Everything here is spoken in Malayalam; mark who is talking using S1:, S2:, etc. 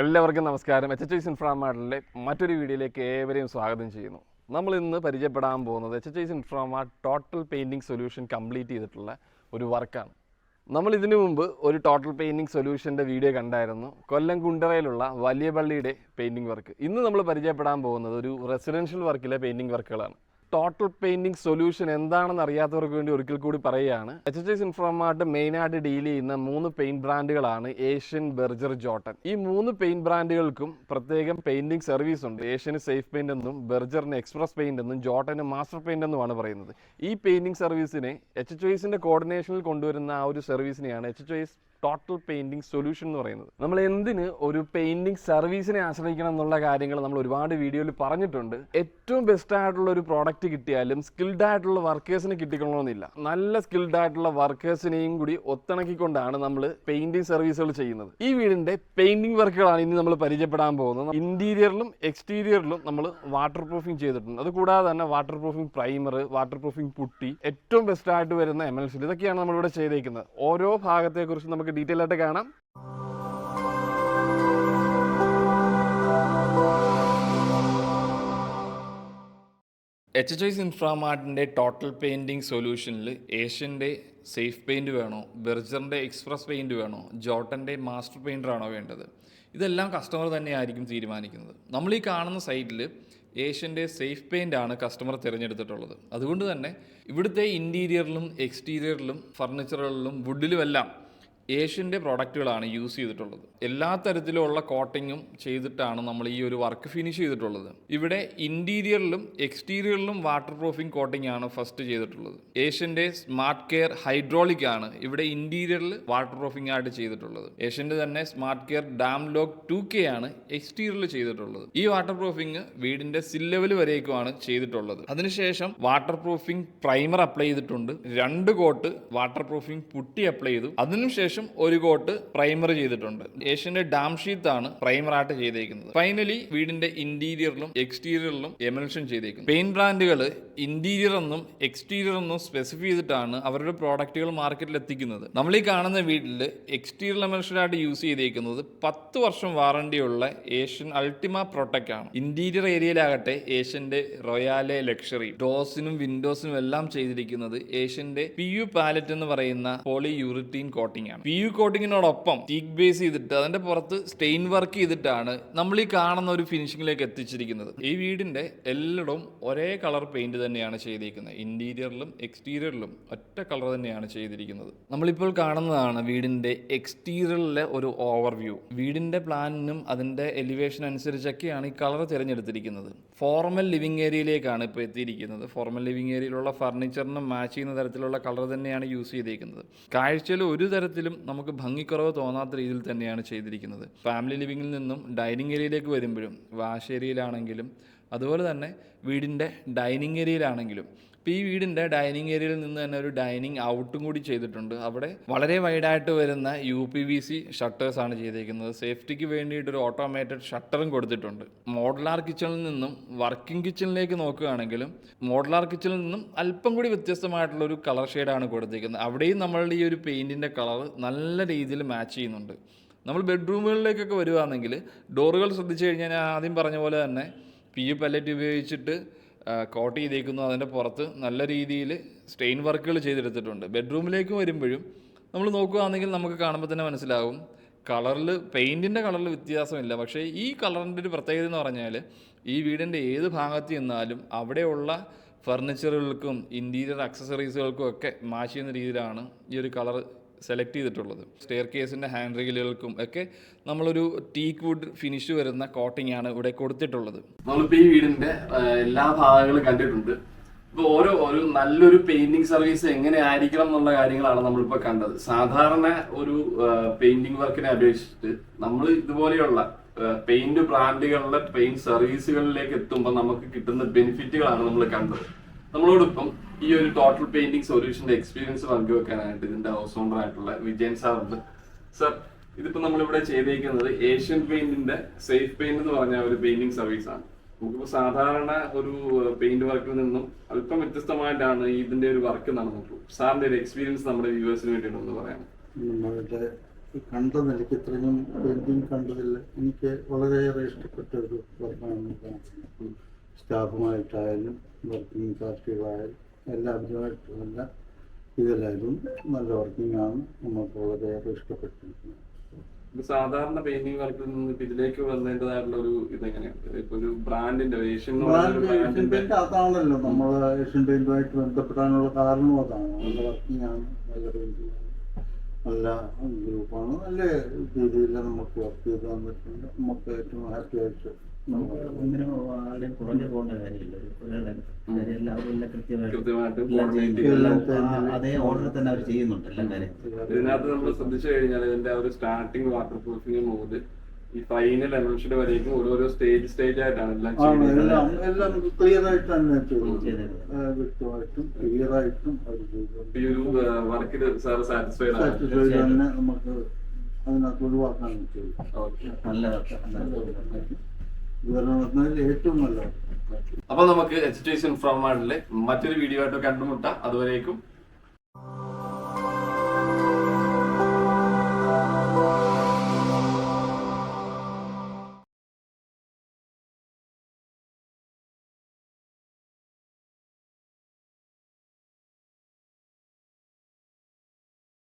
S1: എല്ലാവർക്കും നമസ്കാരം. എച്ച് എച്ച് ഐസ് ഇൻഫ്രാമാർട്ടിലെ മറ്റൊരു വീഡിയോയിലേക്ക് ഏവരെയും സ്വാഗതം ചെയ്യുന്നു. നമ്മൾ ഇന്ന് പരിചയപ്പെടാൻ പോകുന്നത് H H ice Inframart total painting solution complete ചെയ്തിട്ടുള്ള ഒരു വർക്കാണ്. നമ്മൾ ഇതിനു മുമ്പ് ഒരു ടോട്ടൽ പെയിന്റിംഗ് സൊല്യൂഷന്റെ വീഡിയോ കണ്ടായിരുന്നു. കൊല്ലം കുണ്ടറയിലുള്ള വലിയ പള്ളിയുടെ പെയിന്റിംഗ് വർക്ക് ഇന്ന് നമ്മൾ പരിചയപ്പെടാൻ പോകുന്നത് ഒരു റെസിഡൻഷ്യൽ വർക്കിലെ പെയിന്റിംഗ് വർക്കുകളാണ് ടോട്ടൽ പെയിന്റിംഗ് സൊല്യൂഷൻ എന്താണെന്ന് അറിയാത്തവർക്ക് വേണ്ടി ഒരിക്കൽ കൂടി പറയുകയാണ്. എച്ച് എച്ച് എസ് ഇൻഫ്രോമാർട്ട് മെയിനായിട്ട് ഡീൽ ചെയ്യുന്ന മൂന്ന് പെയിന്റ് ബ്രാൻഡുകളാണ് ഏഷ്യൻ ബെർജർ ജോട്ടൻ ഈ മൂന്ന് പെയിന്റ് ബ്രാൻഡുകൾക്കും പ്രത്യേകം പെയിന്റിംഗ് സർവീസ് ഉണ്ട്. ഏഷ്യന് സേഫ് പെയിന്റ് എന്നും ബെർജറിന് എക്സ്പ്രസ് പെയിന്റ് എന്നും ജോട്ടന് മാസ്റ്റർ പെയിന്റ് എന്നുമാണ് പറയുന്നത്. ഈ പെയിന്റിംഗ് സർവീസിനെ എച്ച് എച്ച് എസിന്റെ കോർഡിനേഷനിൽ കൊണ്ടുവരുന്ന ആ ഒരു സർവീസിനെയാണ് H H S total painting solution എന്ന് പറയുന്നത്. നമ്മൾ എന്തിന് ഒരു പെയിന്റിംഗ് സർവീസിനെ ആശ്രയിക്കണം എന്നുള്ള കാര്യങ്ങൾ നമ്മൾ ഒരുപാട് വീഡിയോയിൽ പറഞ്ഞിട്ടുണ്ട്. ഏറ്റവും ബെസ്റ്റ് ആയിട്ടുള്ള ഒരു പ്രോഡക്റ്റ് കിട്ടിയാലും സ്കിൽഡ് ആയിട്ടുള്ള വർക്കേഴ്സിനെ കിട്ടിക്കണമെന്നില്ല നല്ല സ്കിൽഡ് ആയിട്ടുള്ള വർക്കേഴ്സിനെയും കൂടി ഒത്തിണക്കിക്കൊണ്ടാണ് നമ്മൾ പെയിന്റിംഗ് സർവീസുകൾ ചെയ്യുന്നത്. ഈ വീടിന്റെ പെയിന്റിംഗ് വർക്കുകളാണ് ഇനി നമ്മൾ പരിചയപ്പെടാൻ പോകുന്നത്. ഇന്റീരിയറിലും എക്സ്റ്റീരിയറിലും നമ്മൾ വാട്ടർ പ്രൂഫിംഗ് ചെയ്തിട്ടുണ്ട്. അതുകൂടാതെ തന്നെ water proofing primer water proofing putty ഏറ്റവും ബെസ്റ്റ് ആയിട്ട് വരുന്ന എം എൽ സി ഇതൊക്കെയാണ് നമ്മളിവിടെ ചെയ്തേക്കുന്നത്. ഓരോ ഭാഗത്തെക്കുറിച്ച് നമുക്ക് ഡീറ്റെയിൽ ആയിട്ട് കാണാം. എച്ച് എച്ച് ഐസ് ഇൻഫ്രാമാർട്ടിന്റെ ടോട്ടൽ പെയിന്റിംഗ് സൊല്യൂഷനിൽ ഏഷ്യന്റെ സേഫ് പെയിന്റ് വേണോ ബെർജറിന്റെ എക്സ്പ്രസ് പെയിന്റ് വേണോ ജോട്ടന്റെ മാസ്റ്റർ പെയിന്റർ ആണോ വേണ്ടത്? ഇതെല്ലാം കസ്റ്റമർ തന്നെയായിരിക്കും തീരുമാനിക്കുന്നത്. നമ്മൾ ഈ കാണുന്ന സൈറ്റിൽ ഏഷ്യന്റെ സേഫ് പെയിന്റ് ആണ് കസ്റ്റമർ തിരഞ്ഞെടുത്തിട്ടുള്ളത്. അതുകൊണ്ട് തന്നെ ഇവിടുത്തെ ഇന്റീരിയറിലും എക്സ്റ്റീരിയറിലും ഫർണിച്ചറുകളിലും വുഡിലും എല്ലാം ഏഷ്യന്റെ പ്രോഡക്റ്റുകളാണ് യൂസ് ചെയ്തിട്ടുള്ളത്. എല്ലാ തരത്തിലുമുള്ള കോട്ടിങ്ങും ചെയ്തിട്ടാണ് നമ്മൾ ഈ ഒരു വർക്ക് ഫിനിഷ് ചെയ്തിട്ടുള്ളത്. ഇവിടെ ഇന്റീരിയറിലും എക്സ്റ്റീരിയറിലും വാട്ടർ പ്രൂഫിംഗ് കോട്ടിംഗ് ആണ് ഫസ്റ്റ് ചെയ്തിട്ടുള്ളത്. ഏഷ്യന്റെ സ്മാർട്ട് കെയർ ഹൈഡ്രോളിക് ആണ് ഇവിടെ ഇന്റീരിയറിൽ വാട്ടർ പ്രൂഫിംഗ് ആയിട്ട് ചെയ്തിട്ടുള്ളത്. ഏഷ്യന്റെ തന്നെ smart care damp lock two K ആണ് എക്സ്റ്റീരിയറിൽ ചെയ്തിട്ടുള്ളത്. ഈ വാട്ടർ പ്രൂഫിംഗ് വീടിന്റെ സിൽ ലെവൽ വരേക്കുമാണ് ചെയ്തിട്ടുള്ളത്. അതിനുശേഷം വാട്ടർ പ്രൂഫിംഗ് പ്രൈമർ അപ്ലൈ ചെയ്തിട്ടുണ്ട്. രണ്ട് coat water proofing putty apply ചെയ്തു. അതിനുശേഷം ഒരു കോട്ട് പ്രൈമർ ചെയ്തിട്ടുണ്ട്. ഏഷ്യന്റെ ഡാം പ്രൈമർ ആയിട്ട് ചെയ്തേക്കുന്നത്. ഫൈനലി വീടിന്റെ ഇന്റീരിയറിലും എക്സ്റ്റീരിയറിലും എമൽഷൻ ചെയ്തേക്കുന്നു പെയിന്റ് ബ്രാൻഡുകൾ ഇന്റീരിയർ എന്നും എക്സ്റ്റീരിയർ എന്നും സ്പെസിഫൈ ചെയ്തിട്ടാണ് അവരുടെ പ്രോഡക്റ്റുകൾ മാർക്കറ്റിൽ എത്തിക്കുന്നത് നമ്മൾ ഈ കാണുന്ന വീട്ടിൽ എക്സ്റ്റീരിയർ എമൽഷൻ ആയിട്ട് യൂസ് ചെയ്തേക്കുന്നത് പത്ത് വർഷം വാറണ്ടിയുള്ള ഏഷ്യൻ അൾട്ടിമ പ്രൊട്ടക്റ്റ് ആണ്. ഇന്റീരിയർ ഏരിയയിലാകട്ടെ ഏഷ്യന്റെ റോയാലെ ലക്ഷറി ഡോസിനും വിൻഡോസിനും എല്ലാം ചെയ്തിരിക്കുന്നത് ഏഷ്യന്റെ പി യു പാലറ്റ് എന്ന് പറയുന്ന പോളി യൂറിറ്റീൻ കോട്ടിംഗ് ആണ്. പി യു കോട്ടിങ്ങിനോടൊപ്പം ടീക്ക് ബേസ് ചെയ്തിട്ട് അതിന്റെ പുറത്ത് സ്റ്റെയിൻ വർക്ക് ചെയ്തിട്ടാണ് നമ്മൾ ഈ കാണുന്ന ഒരു ഫിനിഷിംഗിലേക്ക് എത്തിച്ചിരിക്കുന്നത്. ഈ വീടിന്റെ എല്ലായിടവും ഒരേ കളർ പെയിന്റ് തന്നെയാണ് ചെയ്തിരിക്കുന്നത് ഇന്റീരിയറിലും എക്സ്റ്റീരിയറിലും ഒറ്റ കളർ തന്നെയാണ് ചെയ്തിരിക്കുന്നത്. നമ്മളിപ്പോൾ കാണുന്നതാണ് വീടിന്റെ എക്സ്റ്റീരിയറിലെ ഒരു ഓവർവ്യൂ വീടിന്റെ പ്ലാനിനും അതിന്റെ എലിവേഷൻ അനുസരിച്ചൊക്കെയാണ് ഈ കളർ തിരഞ്ഞെടുത്തിരിക്കുന്നത്. ഫോർമൽ ലിവിംഗ് ഏരിയയിലേക്കാണ് ഇപ്പോൾ എത്തിയിരിക്കുന്നത്. ഫോർമൽ ലിവിംഗ് ഏരിയയിലുള്ള ഫർണിച്ചറിനും മാച്ച് ചെയ്യുന്ന തരത്തിലുള്ള കളർ തന്നെയാണ് യൂസ് ചെയ്തിരിക്കുന്നത് കാഴ്ചയിൽ ഒരു തരത്തിലും നമുക്ക് ഭംഗിക്കുറവ് തോന്നാത്ത രീതിയിൽ തന്നെയാണ് ചെയ്തിരിക്കുന്നത്. ഫാമിലി ലിവിങ്ങിൽ നിന്നും ഡൈനിങ് ഏരിയയിലേക്ക് വരുമ്പോഴും വാഷ് ഏരിയയിലാണെങ്കിലും അതുപോലെ തന്നെ വീടിന്റെ ഡൈനിങ് ഏരിയയിലാണെങ്കിലും ഇപ്പോൾ ഈ വീടിന്റെ ഡൈനിങ് ഏരിയയിൽ നിന്ന് തന്നെ ഒരു ഡൈനിങ് ഔട്ടും കൂടി ചെയ്തിട്ടുണ്ട്. അവിടെ വളരെ വൈഡായിട്ട് വരുന്ന യു പി വി സി ഷട്ടേഴ്സാണ് ചെയ്തിരിക്കുന്നത് സേഫ്റ്റിക്ക് വേണ്ടിയിട്ട് ഒരു ഓട്ടോമേറ്റഡ് ഷട്ടറും കൊടുത്തിട്ടുണ്ട്. മോഡലാർ കിച്ചണിൽ നിന്നും വർക്കിംഗ് കിച്ചണിലേക്ക് നോക്കുകയാണെങ്കിലും മോഡലാർ കിച്ചണിൽ നിന്നും അല്പം കൂടി വ്യത്യസ്തമായിട്ടുള്ള ഒരു കളർ ഷെയ്ഡാണ് കൊടുത്തിരിക്കുന്നത് അവിടെയും നമ്മളുടെ ഈ ഒരു പെയിന്റിന്റെ കളർ നല്ല രീതിയിൽ മാച്ച് ചെയ്യുന്നുണ്ട്. നമ്മൾ ബെഡ്റൂമുകളിലേക്കൊക്കെ വരുവാണെങ്കിൽ ഡോറുകൾ ശ്രദ്ധിച്ചു കഴിഞ്ഞാൽ ഞാൻ ആദ്യം പറഞ്ഞ പോലെ തന്നെ പി യു പല്ലറ്റ് ഉപയോഗിച്ചിട്ട് കോട്ട് ചെയ്തേക്കുന്നു. അതിന്റെ പുറത്ത് നല്ല രീതിയിൽ സ്റ്റെയിൻ വർക്കുകൾ ചെയ്തെടുത്തിട്ടുണ്ട്. ബെഡ്റൂമിലേക്ക് വരുമ്പോഴും നമ്മൾ നോക്കുകയാണെങ്കിൽ നമുക്ക് കാണുമ്പോൾ തന്നെ മനസ്സിലാവും കളറിൽ പെയിന്റിന്റെ കളറിൽ വ്യത്യാസമില്ല. പക്ഷേ ഈ കളറിന്റെ ഒരു പ്രത്യേകത എന്ന് പറഞ്ഞാൽ ഈ വീടിന്റെ ഏത് ഭാഗത്ത് ചെന്നാലും അവിടെയുള്ള ഫർണിച്ചറുകൾക്കും ഇന്റീരിയർ അക്സസറീസുകൾക്കും ഒക്കെ മാച്ച് ചെയ്യുന്ന രീതിയിലാണ് ഈ ഒരു കളർ സെലക്ട് ചെയ്തിട്ടുള്ളത്. സ്റ്റെയർ കേസിന്റെ ഹാൻഡ് റീലുകൾക്കും ഒക്കെ നമ്മളൊരു ടീക്ക് വുഡ് ഫിനിഷ് വരുന്ന കോട്ടിംഗ് ആണ് ഇവിടെ കൊടുത്തിട്ടുള്ളത്. നമ്മളിപ്പോൾ ഈ വീടിന്റെ എല്ലാ ഭാഗങ്ങളും കണ്ടിട്ടുണ്ട്. ഇപ്പോൾ ഓരോ ഒരു നല്ലൊരു പെയിന്റിംഗ് സർവീസ് എങ്ങനെ ആയിരിക്കണം എന്നുള്ള കാര്യങ്ങളാണ് നമ്മളിപ്പോൾ കണ്ടത്. സാധാരണ ഒരു പെയിന്റിംഗ് വർക്കിനെ അപേക്ഷിച്ച് നമ്മൾ ഇതുപോലെയുള്ള പെയിന്റ് ബ്രാൻഡുകളിലെ പെയിന്റ് സർവീസുകളിലേക്ക് എത്തുമ്പോൾ നമുക്ക് കിട്ടുന്ന ബെനിഫിറ്റുകളാണ് നമ്മൾ കണ്ടത്. നമ്മളോടൊപ്പം ഈ ഒരു ടോട്ടൽ പെയിന്റിംഗ് സൊല്യൂഷന്റെ എക്സ്പീരിയൻസ് പങ്കുവെക്കാനായിട്ട് ഇതിന്റെ ഹൗസ് ഓണർ ആയിട്ടുള്ള വിജയൻ സാർ ഉണ്ട്. സർ ഇതിപ്പോ നമ്മളിവിടെ ചെയ്തേക്കുന്നത് ഏഷ്യൻ പെയിന്റിന്റെ സേഫ് പെയിന്റ് എന്ന് പറഞ്ഞ ഒരു പെയിന്റിംഗ് സർവീസ് ആണ്. നമുക്കിപ്പോ സാധാരണ ഒരു പെയിന്റ് വർക്കിൽ നിന്നും അല്പം വ്യത്യസ്തമായിട്ടാണ് ഇതിന്റെ ഒരു വർക്ക് നടന്നിട്ടുള്ളൂ. സാറിന്റെ ഒരു എക്സ്പീരിയൻസ് നമ്മുടെ വ്യൂവേഴ്സിന് വേണ്ടിയിട്ട് ഒന്ന് പറയാം
S2: നമ്മളുടെ കണ്ട നിലയ്ക്ക് ഇത്രയും പെയിന്റിങ് കണ്ടതിൽ എനിക്ക് വളരെയേറെ ഇഷ്ടപ്പെട്ട ഒരു വർക്കാണ് സ്റ്റാഫുമായിട്ടായാലും വർക്കിംഗ് പാർട്ടികളായാലും എല്ലാവരുമായിട്ടും എല്ലാം ഇതിലായാലും നല്ല വർക്കിംഗ് ആണ് നമുക്ക് വളരെയേറെ ഇഷ്ടപ്പെട്ടിരിക്കുന്നത്.
S1: സാധാരണ പെയിന്റിംഗ് വർക്കിൽ നിന്ന് ഇതിലേക്ക് വന്നതിന്റെതായിട്ടുള്ള ഒരു ഇതെങ്ങനെയാണ് ഇപ്പൊ ഒരു ബ്രാൻഡിന്റെ ഏഷ്യൻ
S2: ഏഷ്യൻ
S1: ബ്രാൻഡിന്റെ
S2: പെയിന്റ് അതാണല്ലോ. നമ്മൾ ഏഷ്യൻ പെയിന്റുമായിട്ട് ബന്ധപ്പെടാനുള്ള കാരണം അതാണ്. നല്ല വർക്കിംഗ് ആണ് നല്ല പെയിന്റിംഗ് നല്ല ഗ്രൂപ്പാണ്. നല്ല രീതിയിൽ നമുക്ക് വർക്ക് ചെയ്ത് തന്നിട്ടുണ്ട്. നമുക്ക് ഏറ്റവും ഹാപ്പി ആയിട്ട്
S3: നമുക്ക് ഒന്നിനും ആരുടെയും പുറകെ പോകേണ്ട കാര്യമില്ല. ഒരു എല്ലാവരും എല്ലാം കൃത്യമായിട്ട് അതേ ഓർഡർ തന്നെ അവർ ചെയ്യുന്നുണ്ട് എല്ലാ കാര്യങ്ങളും
S1: ഇതിനകത്ത് നമ്മൾ ശ്രദ്ധിച്ചു കഴിഞ്ഞാൽ ഇതിന്റെ ഒരു സ്റ്റാർട്ടിംഗ് വാട്ടർ പ്രൂഫിംഗ് മുതൽ ഈ ഫൈനൽ എമൽഷന്റെ വരേക്കും ഓരോരോ സ്റ്റേജ് സ്റ്റേജ് ആയിട്ടാണ് എല്ലാം
S2: എല്ലാം ക്ലിയർ ആയിട്ട് തന്നെ. വ്യക്തമായിട്ടും ക്ലിയർ ആയിട്ടും
S1: ഈ ഒരു വർക്കിൽ സാർ സാറ്റിസ്ഫൈഡ് ആണ്.
S2: നമുക്ക് അതിനകത്ത് ഒഴിവാക്കാൻ
S1: ഓക്കെ.
S3: നല്ല
S1: അപ്പൊ നമുക്ക് എച്ച് ടി ഇൻഫ്രോമാർട്ടിലെ മറ്റൊരു വീഡിയോ ആയിട്ട് കണ്ടുമുട്ടാം. അതുവരേക്കും